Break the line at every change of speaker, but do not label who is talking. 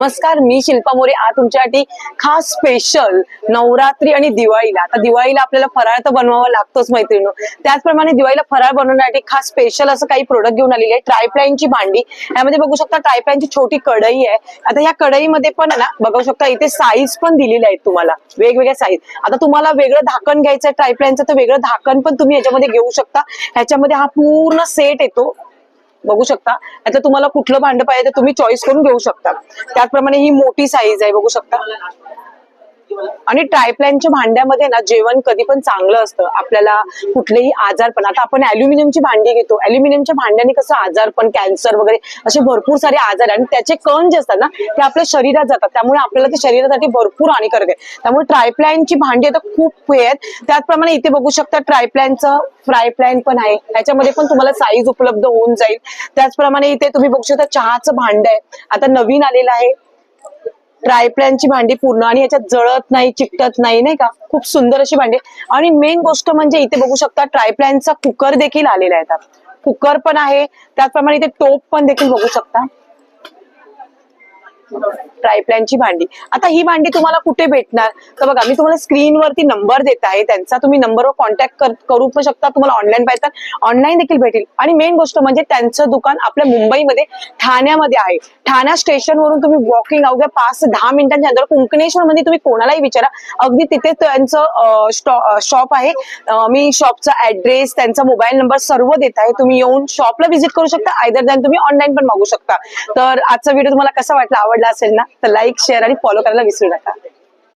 नमस्कार मी शिल्पा मोरे. आज तुमच्यासाठी खास स्पेशल नवरात्री आणि दिवाळीला. आता दिवाळीला आपल्याला फराळ तर बनवावा लागतोच मैत्रिणी त्याचप्रमाणे दिवाळीला फराळ बनवण्यासाठी खास स्पेशल असं काही प्रोडक्ट घेऊन आलेली आहे ट्रायप्लाईनची भांडी. यामध्ये बघू शकता ट्रायप्लाईनची छोटी कढई आहे. आता ह्या कढईमध्ये पण आहे ना बघू शकता इथे साईज पण दिलेले आहेत तुम्हाला. वेगवेगळ्या साईज आता तुम्हाला वेगळं धाकण घ्यायचं आहे ट्रायप्लाईनचं तर वेगळं धाकण पण तुम्ही याच्यामध्ये घेऊ शकता. ह्याच्यामध्ये हा पूर्ण सेट येतो. बघू शकता. आता तुम्हाला कुठलं भांड पाहिजे तर तुम्ही चॉईस करून घेऊ शकता. त्याचप्रमाणे ही मोठी साईज आहे बघू शकता. आणि ट्रायप्लॅनच्या भांड्यामध्ये ना जेवण कधी पण चांगलं असतं. आपल्याला कुठलेही आजार पण आता आपण अल्युमिनियमची भांडी घेतो. अल्युमिनियमच्या भांड्याने कसं आजार पण कॅन्सर वगैरे असे भरपूर सारे आजार आणि त्याचे कण जे असतात ना ते आपल्या शरीरात जातात. त्यामुळे आपल्याला ते शरीरासाठी भरपूर हानिकारक आहे. त्यामुळे ट्रायप्लॅनची भांडी आता खूप आहेत. त्याचप्रमाणे इथे बघू शकता ट्रायप्लॅनचं फ्राय प्लॅन पण आहे. त्याच्यामध्ये पण तुम्हाला साईज उपलब्ध होऊन जाईल. त्याचप्रमाणे इथे तुम्ही बघू शकता चहाचं भांड आहे. आता नवीन आलेलं आहे. ट्रायप्लॅनची भांडी पूर्ण आणि याच्यात जळत नाही चिकटत नाही नाही का? खूप सुंदर अशी भांडी. आणि मेन गोष्ट म्हणजे इथे बघू शकता ट्रायप्लॅनचा कुकर देखील आलेला आहे. आता कुकर पण आहे. त्याचप्रमाणे इथे टोप पण देखील बघू शकता. ट्रायप्लॅनची भांडी. आता ही भांडी तुम्हाला कुठे भेटणार? तर बघा मी तुम्हाला स्क्रीनवरती नंबर देत आहे. त्यांचा तुम्ही नंबरवर कॉन्टॅक्ट करू पण शकता. तुम्हाला ऑनलाईन पाहिजे ऑनलाईन देखील भेटेल. आणि मेन गोष्ट म्हणजे त्यांचं दुकान आपल्या मुंबईमध्ये ठाण्यामध्ये आहे. ठाण्या स्टेशनवरून तुम्ही वॉकिंग अवघ्या पाच दहा मिनिटांच्या अंतर कुंकणेश्वर मध्ये तुम्ही कोणालाही विचारा. अगदी तिथे त्यांचं शॉप आहे. मी शॉपचा ऍड्रेस त्यांचा मोबाईल नंबर सर्व देत आहे. तुम्ही येऊन शॉपला व्हिजिट करू शकता. आयदर दॅन तुम्ही ऑनलाईन पण मागू शकता. तर आजचा व्हिडिओ तुम्हाला कसा वाटला? आवडला असेल ना तर लाईक शेअर आणि फॉलो करायला विसरू नका.